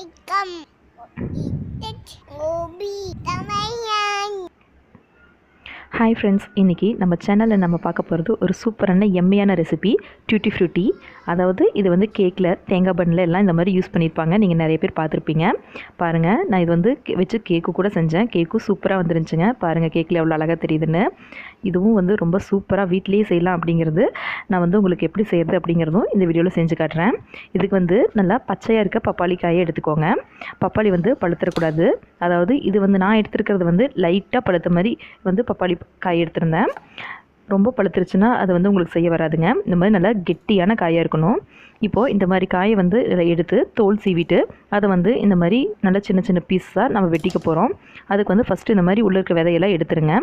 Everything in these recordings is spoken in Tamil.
I come eat it. Obi. Hi friends இன்றைக்கி நம்ம சேனலில் நம்ம பார்க்க போகிறது ஒரு சூப்பரான எம்மையான ரெசிபி டியூட்டி ஃப்ரூட்டி அதாவது இது வந்து கேக்கில் தேங்காய் பண்ணில் எல்லாம் இந்த மாதிரி யூஸ் பண்ணியிருப்பாங்க நீங்கள் நிறைய பேர் பார்த்துருப்பீங்க. பாருங்கள் நான் இது வந்து கே- வச்சு கேக்கு கூட செஞ்சேன். கேக்கும் சூப்பராக வந்துருந்துச்சுங்க. பாருங்கள் கேக்கில் எவ்வளோ அழகாக தெரியுதுன்னு. இதுவும் வந்து ரொம்ப சூப்பராக வீட்டிலேயே செய்யலாம் அப்படிங்கிறது. நான் வந்து உங்களுக்கு எப்படி செய்கிறது அப்படிங்கிறதும் இந்த வீடியோவில் செஞ்சு காட்டுறேன். இதுக்கு வந்து நல்லா பச்சையாக இருக்க பப்பாளி காயை எடுத்துக்கோங்க. பப்பாளி வந்து பழுத்துறக்கூடாது. அதாவது இது வந்து நான் எடுத்துருக்கிறது வந்து லைட்டாக பழுத்த மாதிரி வந்து பப்பாளி காய் எடுத்திருந்தேன் ரொம்ப பழுத்துருச்சுன்னா அது வந்து உங்களுக்கு செய்ய வராதுங்க. இந்த மாதிரி நல்லா கெட்டியான காயாக இருக்கணும். இப்போது இந்த மாதிரி காயை வந்து இதில் எடுத்து தோல் சீவிட்டு அதை வந்து இந்த மாதிரி நல்லா சின்ன சின்ன பீஸாக நம்ம வெட்டிக்க போகிறோம் அதுக்கு வந்து ஃபஸ்ட்டு இந்த மாதிரி உள்ளே இருக்க விதையெல்லாம் எடுத்துருங்க.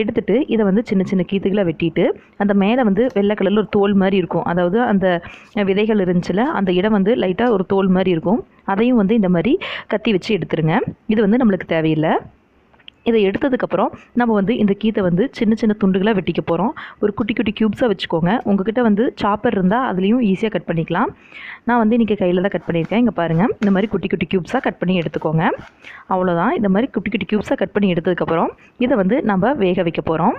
எடுத்துட்டு இதை வந்து சின்ன சின்ன கீத்துகளை வெட்டிட்டு அந்த மேலே வந்து வெள்ளை கலரில் ஒரு தோல் மாதிரி இருக்கும். அதாவது அந்த விதைகள் இருந்துச்சுல அந்த இடம் வந்து லைட்டாக ஒரு தோல் மாதிரி இருக்கும். அதையும் வந்து இந்த மாதிரி கத்தி வச்சு எடுத்துருங்க. இது வந்து நம்மளுக்கு தேவையில்லை. இதை எடுத்ததுக்கப்புறம் நம்ம வந்து இந்த கீத்தை வந்து சின்ன சின்ன துண்டுகளாக வெட்டிக்க போகிறோம் ஒரு குட்டி குட்டி க்யூப்ஸாக வச்சுக்கோங்க. உங்ககிட்ட வந்து சாப்பர் இருந்தால் அதுலேயும் ஈஸியாக கட் பண்ணிக்கலாம். நான் வந்து இன்றைக்கி கையில் தான் கட் பண்ணியிருக்கேன். இங்கே பாருங்கள் இந்த மாதிரி குட்டி குட்டி க்யூப்ஸாக கட் பண்ணி எடுத்துக்கோங்க. அவ்வளோதான் இந்த மாதிரி குட்டி குட்டி க்யூப்ஸாக கட் பண்ணி எடுத்ததுக்கப்புறம் இதை வந்து நம்ம வேக வைக்க போகிறோம்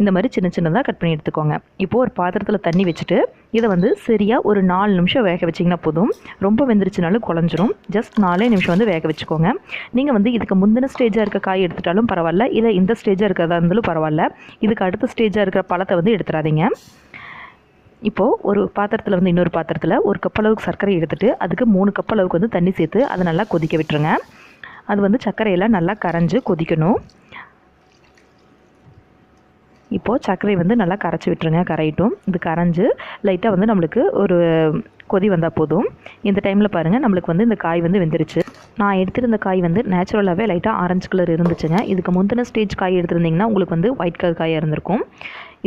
இந்த மாதிரி சின்ன சின்னதாக கட் பண்ணி எடுத்துக்கோங்க. இப்போது ஒரு பாத்திரத்தில் தண்ணி வச்சுட்டு இதை வந்து சரியாக ஒரு நாலு நிமிஷம் வேக வச்சிங்கன்னா போதும். ரொம்ப வெந்துருச்சுனாலும் குழஞ்சிரும். ஜஸ்ட் நாலே நிமிஷம் வந்து வேக வச்சுக்கோங்க. நீங்கள் வந்து இதுக்கு முந்தின ஸ்டேஜாக இருக்க காய் எடுத்துட்டாலும் பரவாயில்ல. இல்லை இந்த ஸ்டேஜாக இருக்கிறதா இருந்தாலும் பரவாயில்ல. இதுக்கு அடுத்த ஸ்டேஜாக இருக்கிற பழத்தை வந்து எடுத்துடாதீங்க இப்போது ஒரு பாத்திரத்தில் வந்து இன்னொரு பாத்திரத்தில் ஒரு கப் அளவுக்கு சர்க்கரை எடுத்துகிட்டு அதுக்கு மூணு கப் அளவுக்கு வந்து தண்ணி சேர்த்து அதை நல்லா கொதிக்க விட்டுருங்க. அது வந்து சர்க்கரையெல்லாம் நல்லா கரைஞ்சி கொதிக்கணும். இப்போது சர்க்கரை வந்து நல்லா கரைச்சி விட்டுருங்க கரையிட்டும். இது கரைஞ்சு லைட்டாக வந்து நம்மளுக்கு ஒரு கொதி வந்தால் போதும். இந்த டைமில் பாருங்கள் நம்மளுக்கு வந்து இந்த காய் வந்து வெந்துருச்சு. நான் எடுத்திருந்த காய் வந்து நேச்சுரலாகவே லைட்டாக ஆரஞ்சு கலர் இருந்துச்சுங்க. இதுக்கு முந்தின ஸ்டேஜ் காய் எடுத்திருந்தீங்கன்னா உங்களுக்கு வந்து ஒயிட் கலர் காயாக இருந்திருக்கும்.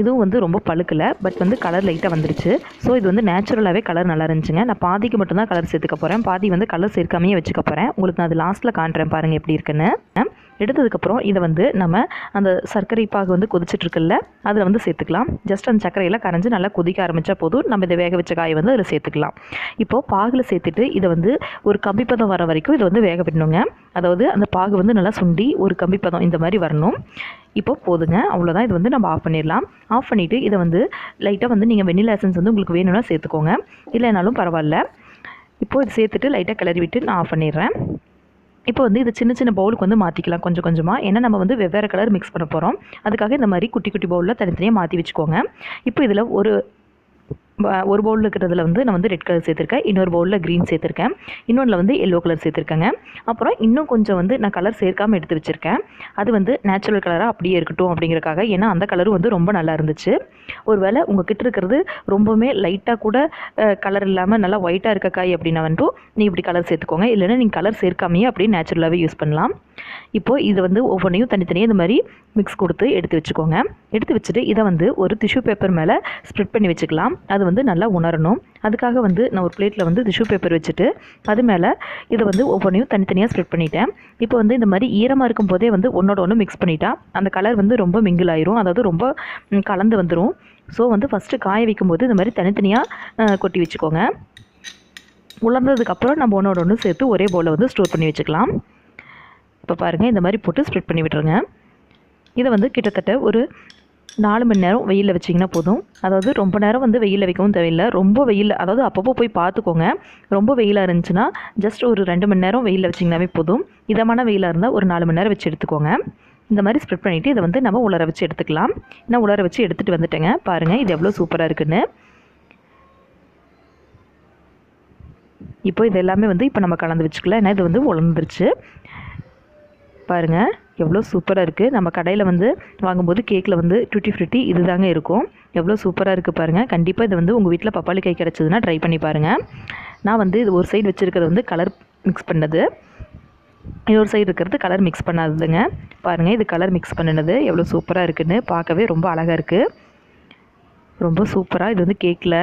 இதுவும் வந்து ரொம்ப பழுக்கலை பட் வந்து கலர் லைட்டாக வந்துருச்சு. ஸோ இது வந்து நேச்சுரலாகவே கலர் நல்லா இருந்துச்சுங்க. நான் பாதிக்கு மட்டும்தான் கலர் சேர்த்துக்க போகிறேன் பாதி வந்து கலர் சேர்க்காமையே வச்சுக்க போகிறேன் உங்களுக்கு நான் அது லாஸ்ட்டில் காண்றேன் பாருங்கள் எப்படி இருக்குன்னு. எடுத்ததுக்கப்புறம் இதை வந்து நம்ம அந்த சர்க்கரை பாகு வந்து கொதிச்சிட்ருக்குல்ல அதில் வந்து சேர்த்துக்கலாம். ஜஸ்ட் அந்த சர்க்கரையில் கரைஞ்சி நல்லா கொதிக்க ஆரம்பித்தா போதும். நம்ம இதை வேக வச்ச காயை வந்து அதில் சேர்த்துக்கலாம். இப்போது பாகில் சேர்த்துட்டு இதை வந்து ஒரு கம்பிப்பதம் வர வரைக்கும் இதை வந்து வேக விடணுங்க. அதாவது அந்த பாகு வந்து நல்லா சுண்டி ஒரு கம்பிப்பதம் இந்த மாதிரி வரணும். இப்போ போதுங்க. அவ்வளோதான். இது வந்து நம்ம ஆஃப் பண்ணிடலாம். ஆஃப் பண்ணிவிட்டு இதை வந்து லைட்டாக வந்து நீங்கள் வெண்ணிலா எசன்ஸ் வந்து உங்களுக்கு வேணும்னா சேர்த்துக்கோங்க. இல்லைனாலும் பரவாயில்ல. இப்போது இது சேர்த்துட்டு லைட்டாக கிளறி விட்டு நான் ஆஃப் பண்ணிடுறேன். இப்போ வந்து இது சின்ன சின்ன பவுலுக்கு வந்து மாற்றிக்கலாம் கொஞ்சம் கொஞ்சமாக ஏன்னா நம்ம வந்து வெவ்வேறு கலர் மிக்ஸ் பண்ண போகிறோம் அதுக்காக இந்த மாதிரி குட்டி குட்டி பவுலில் தனித்தனியாக மாற்றி வச்சுக்கோங்க. இப்போ இதில் ஒரு ஒரு பவுலில் இருக்கிறதுல வந்து நான் வந்து ரெட் கலர் சேர்த்துருக்கேன். இன்னொரு பவுலில் க்ரீன் சேர்த்துருக்கேன். இன்னொன்றில் வந்து எல்லோ கலர் சேர்த்துருக்கேங்க. அப்புறம் இன்னும் கொஞ்சம் வந்து நான் கலர் சேர்க்காம எடுத்து வச்சுருக்கேன். அது வந்து நேச்சுரல் கலராக அப்படியே இருக்கட்டும் அப்படிங்கிறக்காக. ஏன்னா அந்த கலரும் வந்து ரொம்ப நல்லா இருந்துச்சு. ஒருவேளை உங்கள் கிட்ட இருக்கிறது ரொம்பவுமே லைட்டாக கூட கலர் இல்லாமல் நல்லா ஒயிட்டாக இருக்க காய் அப்படின்னா வந்துட்டு நீ இப்படி கலர் சேர்த்துக்கோங்க. இல்லைன்னா நீங்கள் கலர் சேர்க்காமையே அப்படியே நேச்சுரலாகவே யூஸ் பண்ணலாம். இப்போது இது வந்து ஒவ்வொன்றையும் தனித்தனியாக இந்த மாதிரி மிக்ஸ் கொடுத்து எடுத்து வச்சுக்கோங்க. எடுத்து வச்சுட்டு இதை வந்து ஒரு டிஷ்யூ பேப்பர் மேலே ஸ்ப்ரெட் பண்ணி வச்சுக்கலாம். அது வந்து நல்லா உணரணும். அதுக்காக வந்து நான் ஒரு பிளேட்டில் வந்து டிஷ்யூ பேப்பர் வச்சுட்டு அது மேலே இதை வந்து ஒவ்வொன்றையும் தனித்தனியாக ஸ்ப்ரெட் பண்ணிட்டேன். இப்போ வந்து இந்த மாதிரி ஈரமாக இருக்கும் போதே வந்து ஒன்றோட ஒன்று மிக்ஸ் பண்ணிட்டா அந்த கலர் வந்து ரொம்ப மிங்கிள் ஆயிரும். அதாவது ரொம்ப கலந்து வந்துடும் ஸோ வந்து ஃபஸ்ட்டு காய வைக்கும்போது இந்த மாதிரி தனித்தனியாக கொட்டி வச்சுக்கோங்க. உலர்ந்ததுக்கப்புறம் நம்ம ஒன்றோட ஒன்று சேர்த்து ஒரே போலில் வந்து ஸ்டோர் பண்ணி வச்சுக்கலாம். இப்போ பாருங்கள் இந்த மாதிரி போட்டு ஸ்ப்ரெட் பண்ணி விட்டுருங்க. இதை வந்து கிட்டத்தட்ட ஒரு நாலு மணி நேரம் வெயிலில் வச்சிங்கன்னா போதும். அதாவது ரொம்ப நேரம் வந்து வெயிலில் வைக்கவும் தேவையில்லை. ரொம்ப வெயில் அதாவது அப்பப்போ போய் பார்த்துக்கோங்க. ரொம்ப வெயிலாக இருந்துச்சுன்னா ஜஸ்ட் ஒரு ரெண்டு மணி நேரம் வெயிலில் வச்சிங்கனாவே போதும். இதமான வெயிலாக இருந்தால் ஒரு நாலு மணி நேரம் வச்சு எடுத்துக்கோங்க. இந்த மாதிரி ஸ்ப்ரெட் பண்ணிவிட்டு இதை வந்து நம்ம உலர வச்சு எடுத்துக்கலாம். நான் உலர வச்சு எடுத்துகிட்டு வந்துட்டேங்க. பாருங்கள் இது எவ்வளோ சூப்பராக இருக்குன்னு. இப்போ இது எல்லாமே வந்து இப்போ நம்ம கலந்து வச்சுக்கலாம். ஏன்னா இது வந்து உலர்ந்துருச்சு. பாருங்கள் எவ்வளோ சூப்பராக இருக்குது. நம்ம கடையில் வந்து வாங்கும்போது கேக்கில் வந்து டுட்டி ஃப்ரிட்டி இது தாங்க இருக்கும். எவ்வளோ சூப்பராக இருக்குது பாருங்கள் கண்டிப்பாக இது வந்து உங்கள் வீட்டில் பப்பாளி கை கிடச்சதுன்னா ட்ரை பண்ணி பாருங்கள் நான் வந்து இது ஒரு சைடு வச்சுருக்கிறது வந்து கலர் மிக்ஸ் பண்ணது. இன்னொரு சைடு இருக்கிறது கலர் மிக்ஸ் பண்ணாததுங்க. பாருங்கள் இது கலர் மிக்ஸ் பண்ணினது. எவ்வளோ சூப்பராக இருக்குதுன்னு பார்க்கவே ரொம்ப அழகாக இருக்குது ரொம்ப சூப்பராக இது வந்து கேக்கில்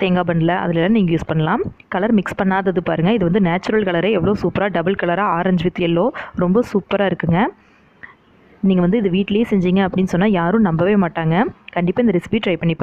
தேங்காய் பன்னில் அதிலெல்லாம் நீங்கள் யூஸ் பண்ணலாம். கலர் மிக்ஸ் பண்ணாதது பாருங்கள் இது வந்து நேச்சுரல் கலரே எவ்வளோ சூப்பராக டபுள் கலராக ஆரஞ்சு வித் எல்லோ ரொம்ப சூப்பராக இருக்குங்க. நீங்கள் வந்து இது வீட்லேயே செஞ்சீங்க அப்படின்னு சொன்னால் யாரும் நம்பவே மாட்டாங்க. கண்டிப்பாக இந்த ரெசிபி ட்ரை பண்ணி